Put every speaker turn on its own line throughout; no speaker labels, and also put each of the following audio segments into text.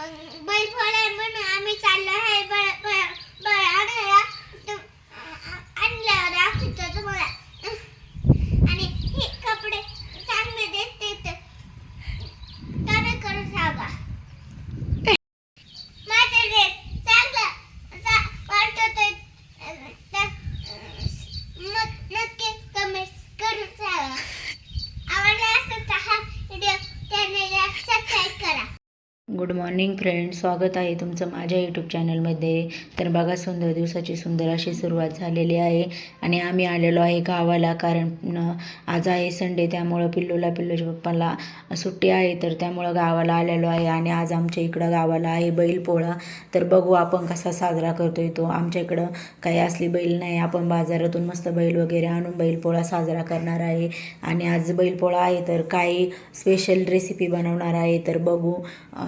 अं, बैल फोडाय म्हणून आम्ही चाललो आहे
गुड मॉर्निंग फ्रेंड स्वागत आहे तुमचं माझ्या यूट्यूब चॅनलमध्ये तर बघा सुंदर दिवसाची सुंदर अशी सुरुवात झालेली आहे. आणि आम्ही आलेलो आहे गावाला कारण आज आहे संडे त्यामुळं पिल्लूला पिल्लूच्या पप्पाला सुट्टी आहे. तर त्यामुळं गावाला आलेलो आहे आणि आज आमच्या इकडं गावाला आहे बैलपोळा तर बघू आपण कसा साजरा करतोय तो. आमच्या इकडं काही असली बैल नाही. आपण बाजारातून मस्त बैल वगैरे आणून बैलपोळा साजरा करणार आहे. आणि आज बैलपोळा आहे तर काही स्पेशल रेसिपी बनवणार आहे. तर बघू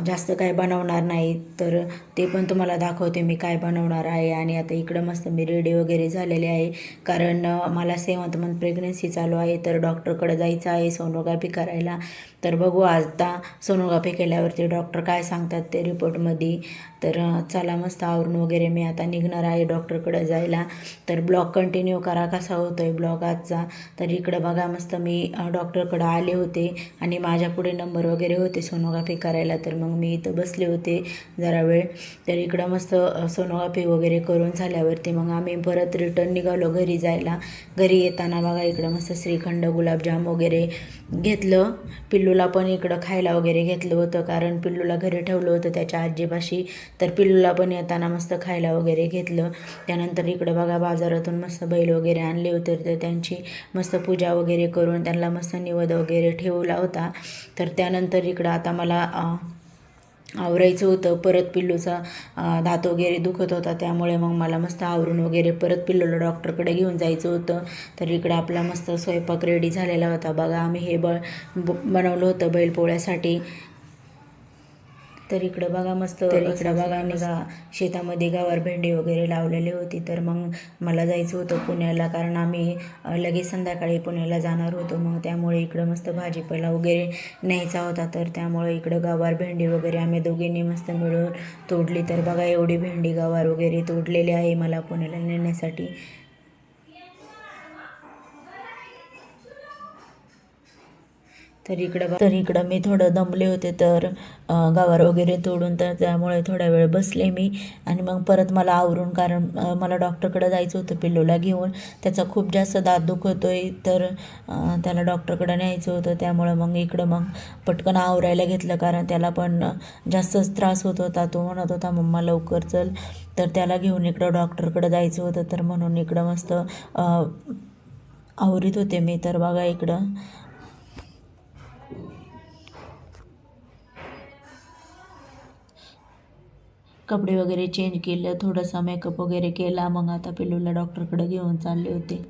जास्त असं काय बनवणार नाही तर ते पण तुम्हाला दाखवते मी काय बनवणार आहे. आणि आता इकडं मस्त मी रेडी वगैरे झालेले आहे. कारण मला सेवंत मंथ प्रेग्नन्सी चालू आहे तर डॉक्टरकडे जायचं आहे सोनोग्राफी करायला. तर बघू आता सोनोग्राफी केल्यावरती डॉक्टर काय सांगतात ते रिपोर्टमध्ये तर चला मस्त आवरून वगैरे मी आता निघणार आहे डॉक्टरकडे जायला. तर ब्लॉग कंटिन्यू करा कसा होतो आहे ब्लॉग आजचा. तर इकडं बघा मस्त मी डॉक्टरकडं आले होते. आणि माझ्या पुढे नंबर वगैरे होते सोनोग्राफी करायला. तर मग मी इथं बसले होते जरा वेळ. तर इकडं मस्त सोनोग्राफी वगैरे करून झाल्यावरती मग आम्ही परत रिटर्न निघालो घरी जायला. घरी येताना बघा इकडं मस्त श्रीखंड गुलाबजाम वगैरे घेतलं. पिल्लूला पण इकडं खायला वगैरे घेतलं होतं कारण पिल्लूला घरी ठेवलं होतं त्याच्या आजीपाशी. तर पिल्लूला पण येताना मस्त खायला वगैरे घेतलं. त्यानंतर इकडं बघा बाजारातून मस्त बैल वगैरे आणले होते. तर त्यांची मस्त पूजा वगैरे करून त्यांना मस्त निवद वगैरे ठेवला होता. तर त्यानंतर इकडं आता मला आवरायचं होतं परत पिल्लूचा अं, दात वगैरे दुखत होता त्यामुळे मग मला मस्त आवरून वगैरे परत पिल्लूला डॉक्टरकडे घेऊन जायचं होतं. तर इकडं आपला मस्त स्वयंपाक रेडी झालेला होता. बघा आम्ही हे ब- बनवलं होतं बैलपोळ्यासाठी. तर इकडं बघा मस्त तर इकडं बघा आम्ही गा शेतामध्ये गावावर भेंडी वगैरे लावलेली होती तर मग मला जायचं होतं पुण्याला कारण आम्ही लगेच संध्याकाळी पुण्याला जाणार होतो. मग त्यामुळे इकडं मस्त भाजीपाला वगैरे न्यायचा होता तर त्यामुळे इकडं गवार भेंडी वगैरे आम्ही दोघींनी मस्त मिळून तोडली. तर बघा एवढी भेंडी गवार वगैरे तोडलेली आहे मला पुण्याला नेण्यासाठी. तर इकडं तर इकडं मी थोडं दमले होते तर गवार वगैरे तोडून तर त्यामुळे थोडा वेळ बसले मी. आणि मग परत मला आवरून कारण मला डॉक्टरकडे जायचं होतं पिल्लूला घेऊन. त्याचा खूप जास्त दात दुखतोय तर त्याला डॉक्टरकडे न्यायचं होतं. त्यामुळं मग इकडं मग पटकन आवरायला घेतलं कारण त्याला पण जास्तच त्रास होत होता. तो म्हणत होता मम्मा लवकर चल. तर त्याला घेऊन इकडं डॉक्टरकडे जायचं होतं. तर म्हणून इकडं मस्त आवरीत होते मी. तर बघा इकडं कपडे वगैरे चेंज केलं थोडासा मेकअप वगैरे केला मग आता पिल्लूला डॉक्टरकडे घेऊन चालले होते.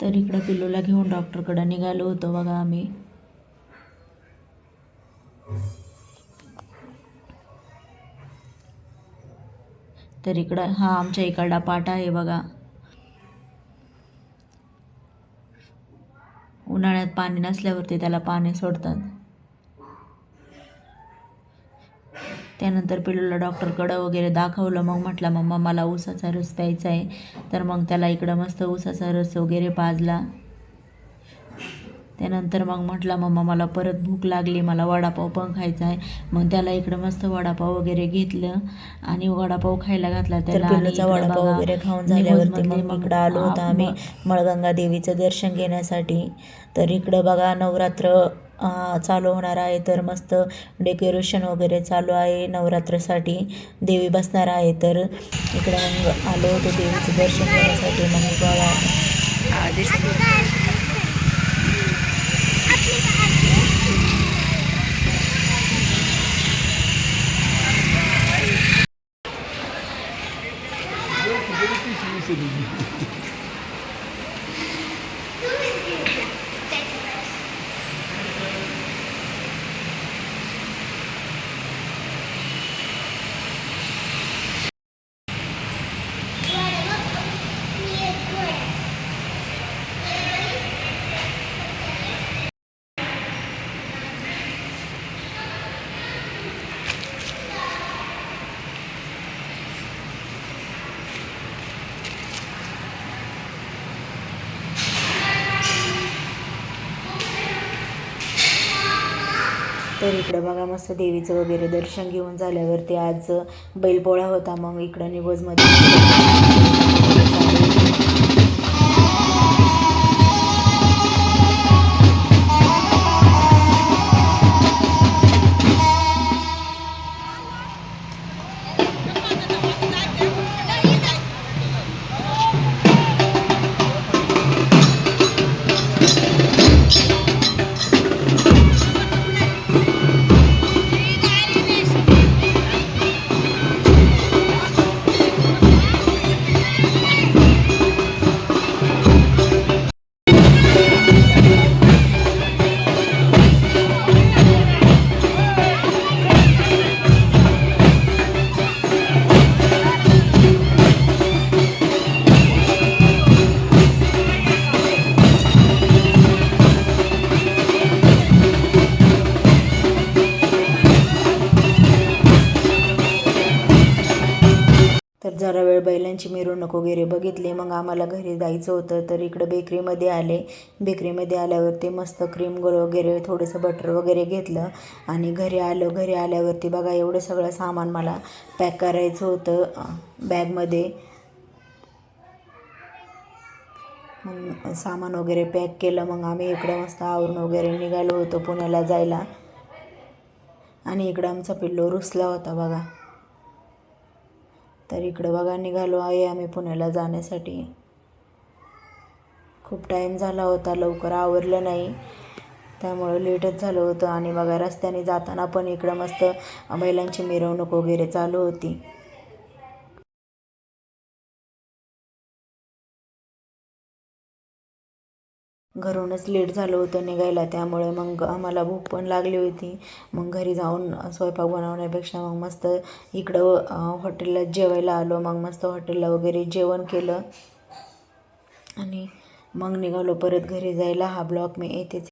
तर इकडं पिल्लूला घेऊन डॉक्टरकडे निघालो होतो बघा आम्ही. तर इकडं हा आमच्या इकडला पाटा आहे बघा. उन्हाळ्यात पाणी नसल्यावरती त्याला पाणी सोडतात. त्यानंतर पिल्लूला डॉक्टरकडं वगैरे दाखवलं मग म्हटलं मम्मा मला ऊसाचा रस प्यायचा आहे तर मग त्याला इकडं मस्त ऊसाचा रस वगैरे पाजला. त्यानंतर मग म्हटलं मम्मा मला परत भूक लागली मला वडापाव पण खायचा आहे. मग त्याला इकडं मस्त वडापाव वगैरे घेतलं आणि वडापाव खायला घातला त्याला
वडापाव वगैरे खाऊन झाल्यावरती मग इकडं आलो होतो आम्ही मळगंगा देवीचं दर्शन घेण्यासाठी. तर इकडं बघा नवरात्र चालू होणार आहे. तर मस्त डेकोरेशन वगैरे चालू आहे नवरात्रसाठी. देवी बसणार आहे. तर इकडं आलो होतो देवीचं दर्शन घेण्यासाठी. मग बघा. Feliz.
तर इकडं बघा मस्त देवीचं वगैरे दर्शन घेऊन झाल्यावरती आज बैलपोळा होता मग इकडं निवजमध्ये जरा वेळ बैलांची मिरवणूक वगैरे बघितली. मग आम्हाला घरी जायचं होतं तर इकडं बेकरीमध्ये आले. बेकरीमध्ये आल्यावरती मस्त क्रीम गोल वगैरे थोडंसं बटर वगैरे घेतलं आणि घरी आलो. घरी आल्यावरती बघा एवढं सगळं सामान मला पॅक करायचं होतं बॅगमध्ये मग सामान वगैरे पॅक केलं. मग आम्ही इकडं मस्त आवरून वगैरे निघालो होतो पुण्याला जायला. आणि इकडं आमचा पिल्लो रुसला होता बघा. तर इकडं बघा निघालो आहे आम्ही पुण्याला जाण्यासाठी. खूप टाईम झाला होता लवकर आवरलं नाही. त्यामुळं लेटच झालं होतं आणि बघा रस्त्याने जाताना पण इकडं मस्त बैलांची मिरवणूक वगैरे चालू होती. घरूनच लेट झालं होतं निघायला त्यामुळे मग आम्हाला भूक पण लागली होती. मग घरी जाऊन स्वयंपाक बनवण्यापेक्षा मग मस्त इकडं हॉटेलला जेवायला आलो. मग मस्त हॉटेलला वगैरे जेवण केलं. आणि मग निघालो परत घरी जायला. हा ब्लॉग मी येथेच